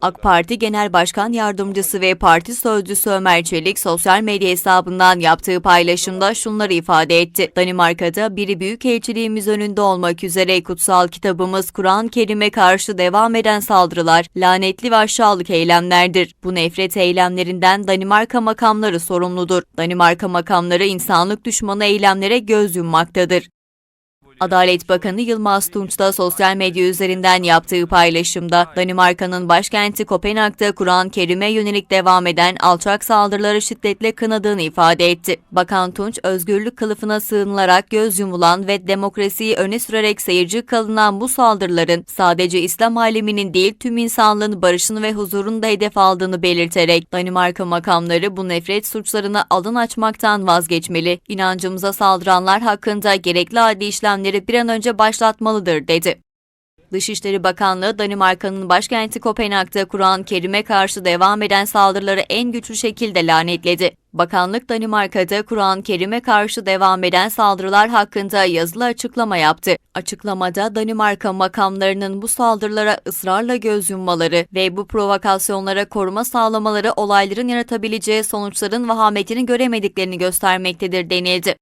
AK Parti Genel Başkan Yardımcısı ve Parti Sözcüsü Ömer Çelik sosyal medya hesabından yaptığı paylaşımda şunları ifade etti. Danimarka'da biri büyükelçiliğimiz önünde olmak üzere kutsal kitabımız Kur'an-ı Kerim'e karşı devam eden saldırılar lanetli ve aşağılık eylemlerdir. Bu nefret eylemlerinden Danimarka makamları sorumludur. Danimarka makamları insanlık düşmanı eylemlere göz yummaktadır. Adalet Bakanı Yılmaz Tunç da sosyal medya üzerinden yaptığı paylaşımda Danimarka'nın başkenti Kopenhag'da Kur'an-ı Kerim'e yönelik devam eden alçak saldırıları şiddetle kınadığını ifade etti. Bakan Tunç, özgürlük kılıfına sığınılarak göz yumulan ve demokrasiyi öne sürerek seyirci kalınan bu saldırıların sadece İslam aleminin değil tüm insanlığın barışını ve huzurunu da hedef aldığını belirterek Danimarka makamları bu nefret suçlarına alın açmaktan vazgeçmeli, inancımıza saldıranlar hakkında gerekli adli işlemleri bir an önce başlatmalıdır dedi. Dışişleri Bakanlığı Danimarka'nın başkenti Kopenhag'da Kur'an-ı Kerim'e karşı devam eden saldırıları en güçlü şekilde lanetledi. Bakanlık Danimarka'da Kur'an-ı Kerim'e karşı devam eden saldırılar hakkında yazılı açıklama yaptı. Açıklamada Danimarka makamlarının bu saldırılara ısrarla göz yummaları ve bu provokasyonlara koruma sağlamaları olayların yaratabileceği sonuçların vahametini göremediklerini göstermektedir denildi.